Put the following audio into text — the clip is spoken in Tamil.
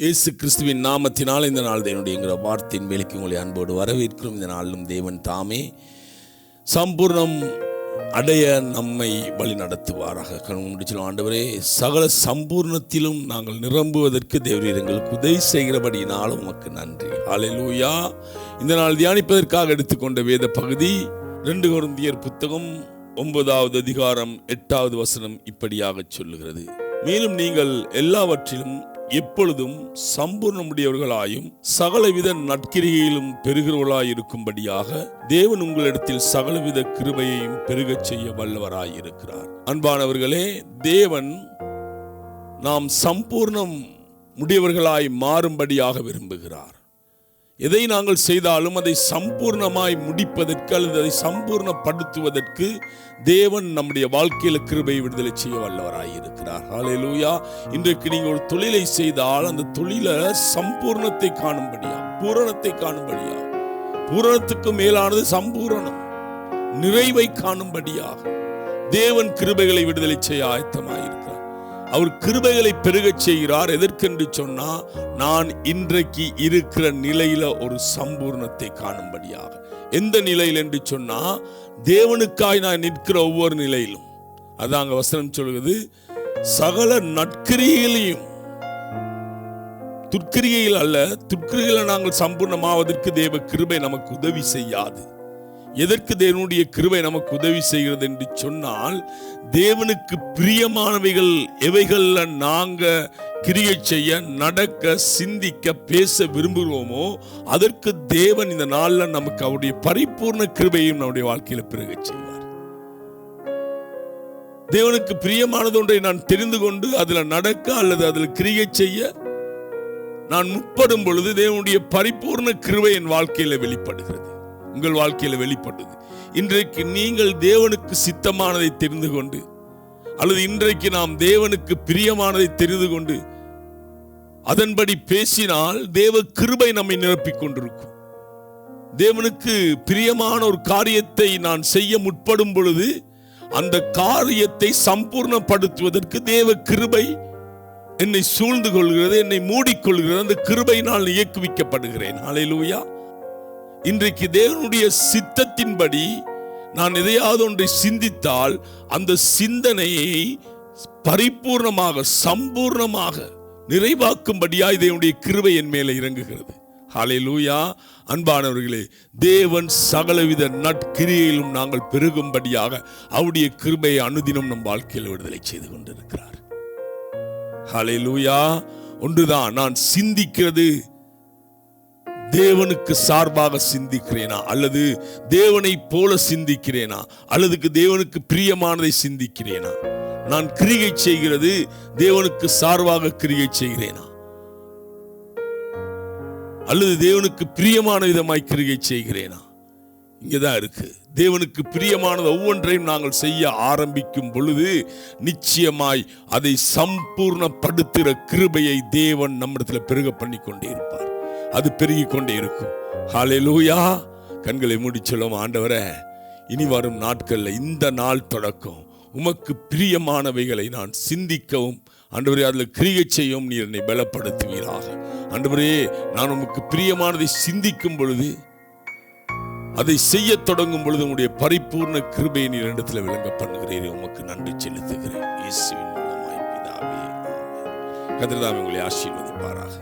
இயேசு கிறிஸ்துவின் நாமத்தினால் இந்த நாள் தேவனுடைய வார்த்தையின் வேலைக்கு உங்களை அன்போடு வரவேற்கிறோம். இந்த நாளிலும் தேவன் தாமே சம்பூர்ணம் அடைய நம்மை வழி நடத்துவாராக. முடிச்சலும் ஆண்டவரே சகல சம்பூர்ணத்திலும் நாங்கள் நிரம்புவதற்கு தேவரீர் எங்களுக்கு உதவி செய்கிறபடியினாலும் உமக்கு நன்றி. ஹalleluya இந்த நாள் தியானிப்பதற்காக எடுத்துக்கொண்ட வேத பகுதி ரெண்டு குருந்தியர் புத்தகம் ஒன்பதாவது அதிகாரம் எட்டாவது வசனம் இப்படியாக சொல்லுகிறது. மேலும் நீங்கள் எல்லாவற்றிலும் எப்பொழுதும் சம்பூர்ணமுடையவர்களாயும் சகலவித நற்கிரிகையிலும் பெருகிறவர்களாய் இருக்கும்படியாக தேவன் உங்களிடத்தில் சகலவித கிருபையையும் பெருகச் செய்ய வல்லவராய் இருக்கிறார் அன்பானவர்களே தேவன் நாம் சம்பூர்ணம் முடியவர்களாய் மாறும்படியாக விரும்புகிறார். எதை நாங்கள் செய்தாலும் அதை சம்பூர்ணமாய் முடிப்பதற்கு அல்லது அதை சம்பூர்ணப்படுத்துவதற்கு தேவன் நம்முடைய வாழ்க்கையில கிருபை விடுதலை செய்ய வல்லவராய் இருக்கிறார் இன்றைக்கு நீங்கள் ஒரு தொழிலை செய்தால் அந்த தொழிலை சம்பூர்ணத்தை காணும்படியா? பூரணத்தை காணும்படியா? பூரணத்துக்கு மேலானது சம்பூரணம் நிறைவை காணும்படியாக தேவன் கிருபைகளை விடுதலை செய்ய ஆயத்தமாயிருக்கிறார். அவர் கிருபைகளை பெருகச் செய்கிறார். எதற்கென்று சொன்னா நான் இன்றைக்கு இருக்கிற நிலையில ஒரு சம்பூர்ணத்தை காணும்படியாக. எந்த நிலையில் என்று சொன்னா தேவனுக்காய் நான் நிற்கிற ஒவ்வொரு நிலையிலும். அதாங்க வசனம் சொல்கிறது சகல நற்கிரியிலையும் துர்க்கிரியில் அல்ல துர்க்கிரியில் நாங்கள் சம்பூர்ணமாவதற்கு தேவ கிருபை நமக்கு உதவி செய்யாது. எதற்கு தேவனுடைய கிருபை நமக்கு உதவி செய்கிறது என்று சொன்னால் தேவனுக்கு பிரியமானவைகள் எவைகள்ல நாங்க கிரியை செய்ய நடக்க சிந்திக்க பேச விரும்புகிறோமோ அதற்கு தேவன் இந்த நாள்ல நமக்கு அவருடைய பரிபூர்ண கிருபையும் நம்முடைய வாழ்க்கையில பிறகு செய்வார். தேவனுக்கு பிரியமானது ஒன்றை நான் தெரிந்து கொண்டு அதுல நடக்க அல்லது அதில் கிரியை செய்ய நான் முற்படும் பொழுது தேவனுடைய பரிபூர்ண கிருபை என் வாழ்க்கையில வெளிப்படுகிறது. உங்கள் வாழ்க்கையில் வெளிப்பட்டது. இன்றைக்கு நீங்கள் தேவனுக்கு சித்தமானதை தெரிந்து கொண்டு அல்லது இன்றைக்கு நாம் தேவனுக்கு பிரியமானதை தெரிந்து கொண்டு அதன்படி பேசினால் தேவ கிருபை நம்மை நிரப்பிக் கொண்டிருக்கும். தேவனுக்கு பிரியமான ஒரு காரியத்தை நான் செய்ய முற்படும் பொழுது அந்த காரியத்தை சம்பூர்ணப்படுத்துவதற்கு தேவ கிருபை என்னை சூழ்ந்து கொள்கிறது என்னை மூடிக்கொள்கிறது அந்த கிருபையினால் இயக்குவிக்கப்படுகிறேன். அலையிலூயா இன்றைக்கு தேவனுடைய சித்தத்தின்படி நான் எதையாவது ஒன்றை சிந்தித்தால் அந்த சிந்தனையை பரிபூர்ணமாக சம்பூர்ணமாக நிறைவாக்கும்படியாய் தேவனுடைய கிருவை என் மேலே இறங்குகிறது. ஹலே லூயா அன்பானவர்களே தேவன் சகலவித நட்கிரியிலும் நாங்கள் பெருகும்படியாக அவருடைய கிருபையை அனுதினம் நம் வாழ்க்கையில் விடுதலை செய்து கொண்டிருக்கிறார். ஹாலே லூயா ஒன்றுதான் நான் சிந்திக்கிறது தேவனுக்கு சார்பாக சிந்திக்கிறேனா? அல்லது தேவனை போல சிந்திக்கிறேனா? அல்லதுக்கு தேவனுக்கு பிரியமானதை சிந்திக்கிறேனா? நான் கிரிகை செய்கிறது தேவனுக்கு சார்பாக கிரிகை செய்கிறேனா? அல்லது தேவனுக்கு பிரியமான விதமாய் கிரிகை செய்கிறேனா? இங்கதான் இருக்கு. தேவனுக்கு பிரியமானது ஒவ்வொன்றையும் நாங்கள் செய்ய ஆரம்பிக்கும் பொழுது நிச்சயமாய் அதை சம்பூர்ணப்படுத்துகிற கிருபையை தேவன் நம்மிடத்தில் பெருக பண்ணி கொண்டே இருப்பார். அது பெருகி கொண்டே இருக்கும். ஹாலே லூயா கண்களை மூடி சொல்லும் ஆண்டவரே இனி வரும் நாட்களில் இந்த நாள் தொடக்கம். உமக்கு பிரியமானவைகளை நான் சிந்திக்கவும் அன்றுவரே அதில் கிரிகை செய்யவும் நீர் என்னை பலப்படுத்துவீராக. ஆண்டவரே நான் உமக்கு பிரியமானதை சிந்திக்கும் பொழுது அதை செய்ய தொடங்கும் பொழுது உங்களுடைய பரிபூர்ண கிருபையை நீர் இடத்துல விளங்க பண்ணுகிறேன் உமக்கு நன்றி செலுத்துகிறேன். இயேசுவின் மூலமாய் பிதாவே ஆமென். உங்களை ஆசீர்வதிப்பாராக.